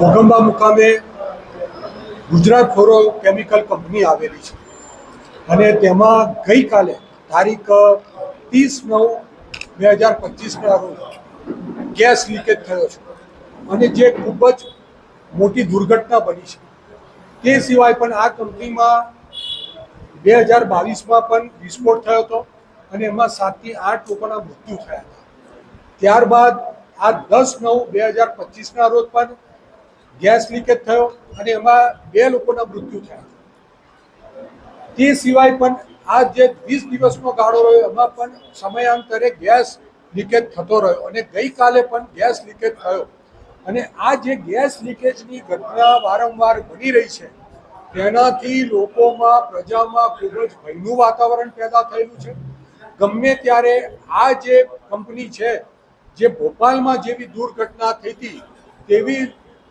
ઘોગંબા મુકામે Gujarat ફોરો chemical company આવેલી છે. અને તેમાં ગઈકાલે તારીખ ત્રીસ નવ બે હજાર પચીસના રોજ ગેસ લીકેજ થયો છે. અને જે ખૂબ જ મોટી દુર્ઘટના બની છે. તે સિવાય પણ આ કંપનીમાં બે હજાર બાવીસમાં પણ વિસ્ફોટ થયો હતો અને એમાં સાતથી આઠ લોકોના મૃત્યુ થયા હતા. ત્યારબાદ આ દસ નવ બે હજાર પચીસના રોજ પણ ગેસ લીકેજ થયો અને એમાં બે લોકોના મૃત્યુ થયા. તે સિવાય પણ આ જે વીસ દિવસનો ગાળો રહ્યો, એમાં પણ સમયાંતરે ગેસ લીકેજ થતો રહ્યો અને ગઈકાલે પણ ગેસ લીકેજ થયો. અને આ જે ગેસ લીકેજની ઘટના વારંવાર બની રહી છે, તેનાથી લોકોમાં, પ્રજામાં ખૂબ જ ભયનું વાતાવરણ પેદા થયેલું છે. ગમે ત્યારે આ જે કંપની છે જે ભોપાલમાં જેવી દુર્ઘટના થઈ હતી તેવી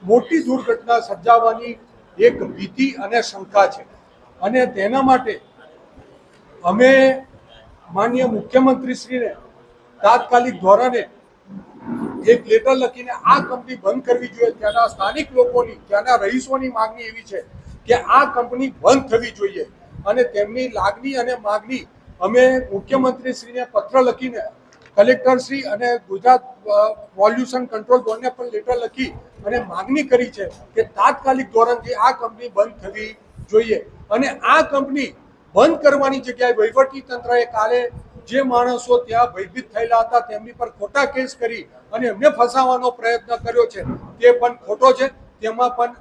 મોટી દુર્ઘટના સર્જાવાની એક ભીતિ અને શંકા છે. અને તેના માટે અમે માન્ય મુખ્યમંત્રીશ્રીને તાત્કાલિક ધોરણે એક લેટર લખીને આ કંપની બંધ કરવી જોઈએ. ત્યાંના સ્થાનિક લોકોની, ત્યાંના રહીશોની માગણી એવી છે કે આ કંપની બંધ થવી જોઈએ. અને તેમની લાગણી અને માગણી અમે મુખ્યમંત્રીશ્રીને પત્ર લખીને કલેક્ટરશ્રી અને ગુજરાત પોલ્યુશન કંટ્રોલ બોર્ડને પણ લેટર લખી અને માગણી કરી છે કે તાત્કાલિક ધોરણથી આ કંપની બંધ થવી જોઈએ. અને આ કંપની બંધ કરવાની જગ્યાએ વહીવટી તંત્રએ કાલે જે માણસો ત્યાં ભયભીત થયેલા હતા તેમની પર ખોટા કેસ કરી અને એમને ફસાવવાનો પ્રયત્ન કર્યો છે. તે પણ ખોટો છે. તેમાં પણ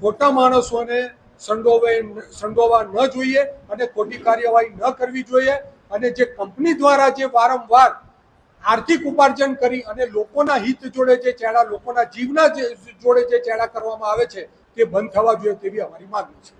ખોટા માણસોને સંડોવે સંડોવા ન જોઈએ અને ખોટી કાર્યવાહી ન કરવી જોઈએ. અને જે કંપની દ્વારા જે વારંવાર આર્થિક ઉપાર્જન કરી અને લોકોના હિત જોડે જે ચેડા, લોકોના જીવના જોડે જે ચેડા કરવામાં આવે છે, તે બંધ થવા જોઈએ તેવી અમારી માગણી છે.